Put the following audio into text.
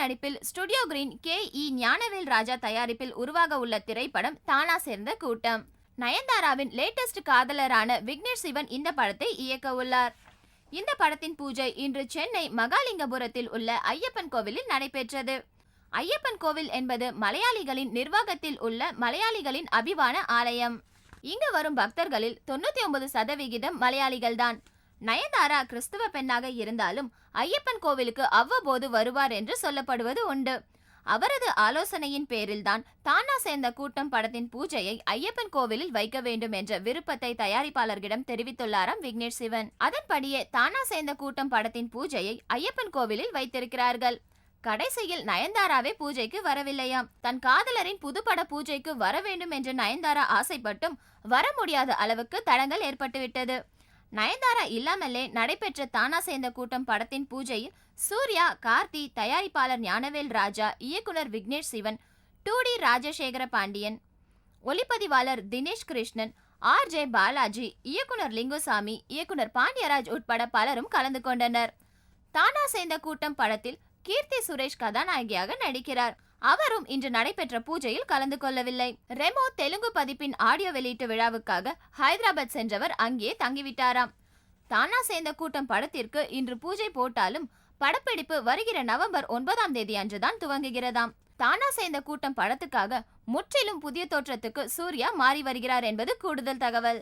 நடிப்பில் studio green K E Gnanavel Raja தயாரிப்பில் உருவாக உள்ள திரைப்படம் தானா சேர்ந்த கூட்டம். நயன்தாராவின் லேட்டஸ்ட் காதலரான விக்னேஷ் சிவன் இந்த படத்தை இயக்க உள்ளார். இந்த படத்தின் பூஜை இன்று சென்னை மகாலிங்கபுரத்தில் உள்ள ஐயப்பன் கோவிலில் நடைபெற்றது. ஐயப்பன் கோவில் என்பது மலையாளிகளின் நிர்வாகத்தில் உள்ள மலையாளிகளின் அபிவான ஆலயம். இங்கு வரும் பக்தர்களில் தொண்ணூத்தி ஒன்பது சதவிகிதம் மலையாளிகள்தான். நயன்தாரா கிறிஸ்துவ பெண்ணாக இருந்தாலும் ஐயப்பன் கோவிலுக்கு அவ்வப்போது வருவார் என்று சொல்லப்படுவது உண்டு. அவரது ஆலோசனையின் பேரில்தான் தானா சேர்ந்த கூட்டம் படத்தின் பூஜையை ஐயப்பன் கோவிலில் வைக்க வேண்டும் என்ற விருப்பத்தை தயாரிப்பாளர்களிடம் தெரிவித்துள்ளாராம் விக்னேஷ் சிவன். அதன்படியே தானா சேர்ந்த கூட்டம் படத்தின் பூஜையை ஐயப்பன் கோவிலில் வைத்திருக்கிறார்கள். கடைசியில் நயன்தாராவே பூஜைக்கு வரவில்லையாம். தன் காதலரின் புதுப்பட பூஜைக்கு வர வேண்டும் என்று நயன்தாரா ஆசைப்பட்டும் வர முடியாத அளவுக்கு தடங்கள் ஏற்பட்டுவிட்டது. நயன்தாரா இல்லாமலே நடைபெற்ற தானா சேர்ந்த கூட்டம் படத்தின் பூஜையில் சூர்யா கார்த்தி தயாரிப்பாளர் ஞானவேல் ராஜா இயக்குனர் விக்னேஷ் சிவன் டூ டி ராஜசேகர பாண்டியன் ஒளிப்பதிவாளர் தினேஷ் கிருஷ்ணன் ஆர் ஜே பாலாஜி இயக்குனர் லிங்குசாமி இயக்குனர் பாண்டியராஜ் உட்பட பலரும் கலந்து கொண்டனர். தானா சேர்ந்த கூட்டம் படத்தில் கீர்த்தி சுரேஷ் கதாநாயகியாக நடிக்கிறார். அவரும் இன்று நடைபெற்ற பூஜையில் கலந்து கொள்ளவில்லை. ரெமோ தெலுங்கு பதிப்பின் ஆடியோ வெளியீட்டு விழாவுக்காக ஹைதராபாத் சென்றவர் அங்கே தங்கிவிட்டாராம். தானா சேர்ந்த கூட்டம் படத்திற்கு இன்று பூஜை போட்டாலும் படப்பிடிப்பு வருகிற நவம்பர் ஒன்பதாம் தேதி அன்றுதான் துவங்குகிறதாம். தானா சேர்ந்த கூட்டம் படத்துக்காக முற்றிலும் புதிய தோற்றத்துக்கு சூர்யா மாறி வருகிறார் என்பது கூடுதல் தகவல்.